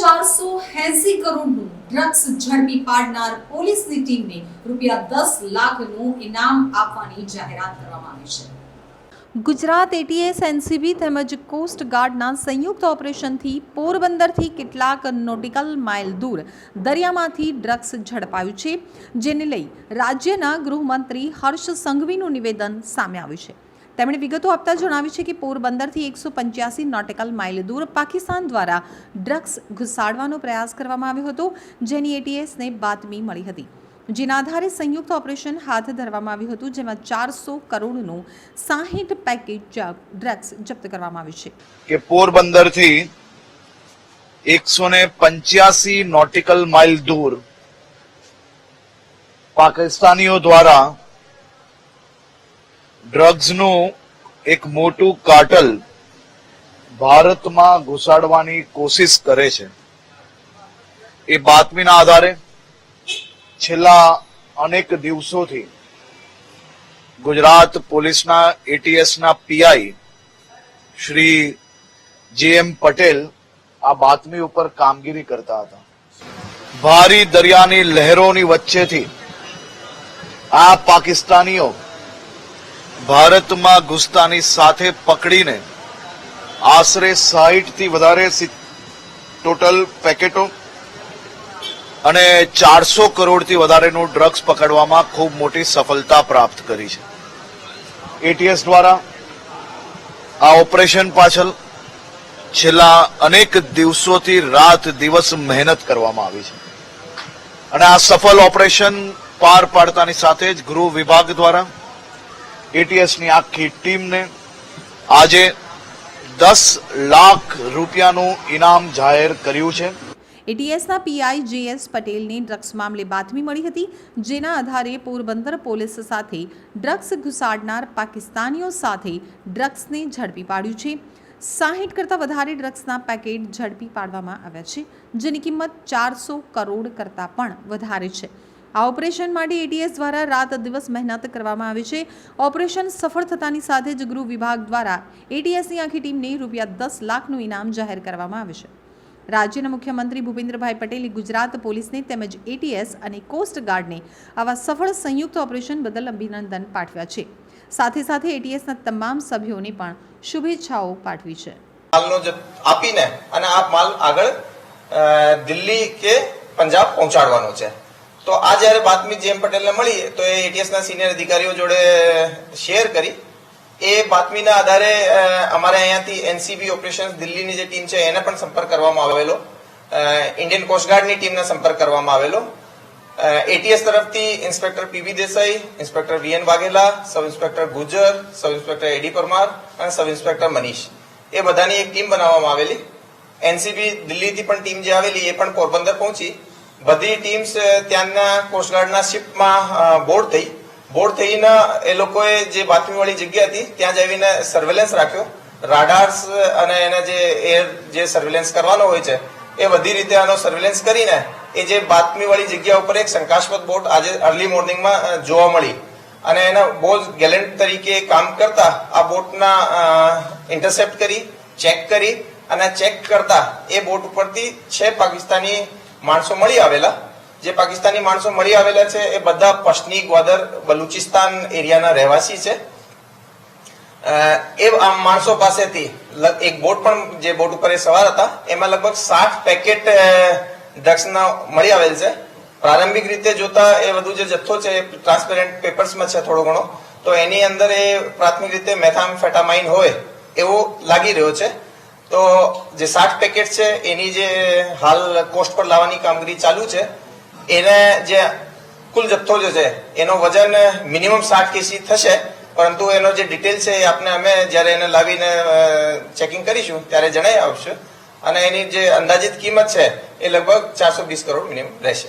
ચારસો એસી કરોડનું ડ્રગ્સ ઝડપી પાડનાર પોલીસની ટીમને રૂપિયા દસ લાખનું ઇનામ આપવાની જાહેરાત કરવામાં આવી છે. ગુજરાત એટીએસ એનસીબી તેમજ કોસ્ટ ગાર્ડના સંયુક્ત ઓપરેશનથી પોરબંદરથી કેટલાક નોટિકલ માઇલ દૂર દરિયામાંથી ડ્રગ્સ ઝડપાયું છે, જેને લઈ રાજ્યના ગૃહમંત્રી હર્ષ સંઘવીનું નિવેદન સામે આવ્યું છે. તેમણે વિગતો આપતા જણાવ્યું છે કે પોરબંદરથી એકસો પંચ્યાસી નોટિકલ માઇલ દૂર પાકિસ્તાન દ્વારા ડ્રગ્સ ઘુસાડવાનો પ્રયાસ કરવામાં આવ્યો હતો, જેની એટીએસને બાતમી મળી હતી. જેના આધારે સંયુક્ત ઓપરેશન હાથ ધરવામાં આવ્યું હતું, જેમાં ચારસો કરોડનું સાહીઠ પેકેજ ડ્રગ્સ જપ્ત કરવામાં આવ્યું છે. કે પોરબંદરથી એકસો ને પંચ્યાસી નોટિકલ માઇલ દૂર પાકિસ્તાનીઓ દ્વારા ડ્રગ્સનું એક મોટું કાર્ટલ ભારતમાં ઘુસાડવાની કોશિશ કરે છે. એ બાતમીના આધારે છેલ્લા અનેક દિવસોથી ગુજરાત પોલીસના એટીએસના પીઆઈ શ્રી જે એમ પટેલ આ બાતમી ઉપર કામગીરી કરતા હતા. ભારી દરિયાની લહેરોની વચ્ચેથી આ પાકિસ્તાનીઓ ભારતમાં ઘૂસતાની સાથે પકડીને આશરે સાહીઠથી વધારે ટોટલ પેકેટો અને ચારસો કરોડથી વધારેનું ડ્રગ્સ પકડવામાં ખૂબ મોટી સફળતા પ્રાપ્ત કરી છે. એટીએસ દ્વારા આ ઓપરેશન પાછળ છેલ્લા અનેક દિવસોથી રાત દિવસ મહેનત કરવામાં આવી છે. અને આ સફળ ઓપરેશન પાર પાડતાની સાથે જ ગૃહ વિભાગ દ્વારા એટીએસની આખી ટીમને આજે દસ લાખ રૂપિયાનું ઇનામ જાહેર કર્યું છે. એટીએસના પીઆઈ જેએસ પટેલને ડ્રગ્સ મામલે બાતમી મળી હતી, જેના આધારે પોરબંદર પોલીસ સાથે ડ્રગ્સ ઘુસાડનાર પાકિસ્તાનીઓ સાથે ડ્રગ્સને ઝડપી પાડ્યું છે. સાહીઠ કરતાં વધારે ડ્રગ્સના પેકેટ ઝડપી પાડવામાં આવ્યા છે, જેની કિંમત ચારસો કરોડ કરતાં પણ વધારે છે. આ ઓપરેશન માટે એટીએસ દ્વારા રાત દિવસ મહેનત કરવામાં આવી છે. ઓપરેશન સફળ થતાની સાથે જ ગૃહ વિભાગ દ્વારા એટીએસની આખી ટીમને રૂપિયા દસ લાખનું ઇનામ જાહેર કરવામાં આવ્યું છે. રાજ્યના મુખ્યમંત્રી ભૂપેન્દ્રભાઈ પટેલે ગુજરાત પોલીસને તેમજ એટીએસ અને કોસ્ટ ગાર્ડને આવા સફળ સંયુક્ત ઓપરેશન બદલ અભિનંદન પાઠવ્યા છે. સાથે સાથે એટીએસના તમામ સભ્યોને પણ શુભેચ્છાઓ પાઠવી છે. માલનો આપીને અને આ માલ આગળ દિલ્હી કે પંજાબ પહોંચાડવાનો છે. તો આ જ્યારે બાતમી જેમ પટેલને મળી તો એ એટીએસના સિનિયર અધિકારીઓ જોડે શેર કરી. એ બાતમીના આધારે અમારે અહીંયાથી એનસીબી ઓપરેશન દિલ્હીની જે ટીમ છે, એને પણ સંપર્ક કરવામાં આવેલો. ઇન્ડિયન કોસ્ટગાર્ડની ટીમને સંપર્ક કરવામાં આવેલો. એટીએસ તરફથી inspector PV Desai inspector VN Vaghela sub inspector Gujar sub inspector AD Parmar અને સબ ઇન્સ્પેક્ટર મનીષ એ બધાની એક ટીમ બનાવવામાં આવેલી. એનસીબી દિલ્હીથી પણ ટીમ જે આવેલી, એ પણ પોરબંદર પહોંચી. બધી ટીમ્સ ત્યાંના કોસ્ટગાર્ડના શિપમાં બોર્ડ થઈ. બોર્ડ થઈને એ લોકોએ જે બાતમીવાળી જગ્યા હતી, ત્યાં જઈને સર્વેલન્સ રાખ્યો. રાડાર્સ અને એને જે એર જે સર્વેલન્સ કરવાનો હોય છે, એ બધી રીતે આનો સર્વેલન્સ કરીને એ જે બાતમીવાળી જગ્યા ઉપર એક શંકાસ્પદ બોટ આજે અર્લી મોર્નિંગમાં જોવા મળી. અને એના બહુ ગેલેન્ટ તરીકે કામ કરતા આ બોટના ઇન્ટરસેપ્ટ કરી ચેક કરી અને ચેક કરતા એ બોટ ઉપરથી છે પાકિસ્તાની માણસો મળી આવેલા. જે પાકિસ્તાની માણસો મળી આવેલા છે, એ બધા પશ્ચિમી ગ્વાદર બલુચિસ્તાન એરિયાના રહેવાસી છે. એ માણસો પાસેથી એક બોટ પણ જે બોટ ઉપર એ સવાર હતા, એમાં લગભગ સાત પેકેટ ડ્રગ્સના મળી આવેલ છે. પ્રારંભિક રીતે જોતા એ બધું જે જથ્થો છે, એ ટ્રાન્સપેરન્ટ પેપર્સમાં છે થોડો ઘણો. તો એની અંદર એ પ્રાથમિક રીતે મેથામફેટામાઇન હોય એવો લાગી રહ્યો છે. તો જે સાઠ પેકેટ છે, એની જે હાલ કોસ્ટ પર લાવવાની કામગીરી ચાલુ છે, એને જે કુલ જથ્થો જે છે, એનો વજન મિનિમમ સાઠ કેસી થશે, પરંતુ એનો જે ડિટેલ છે એ આપને અમે જ્યારે એને લાવીને ચેકિંગ કરીશું, ત્યારે જણાવી આવશે. અને એની જે અંદાજિત કિંમત છે, એ લગભગ ચારસો વીસ કરોડ મિનિમમ રહેશે.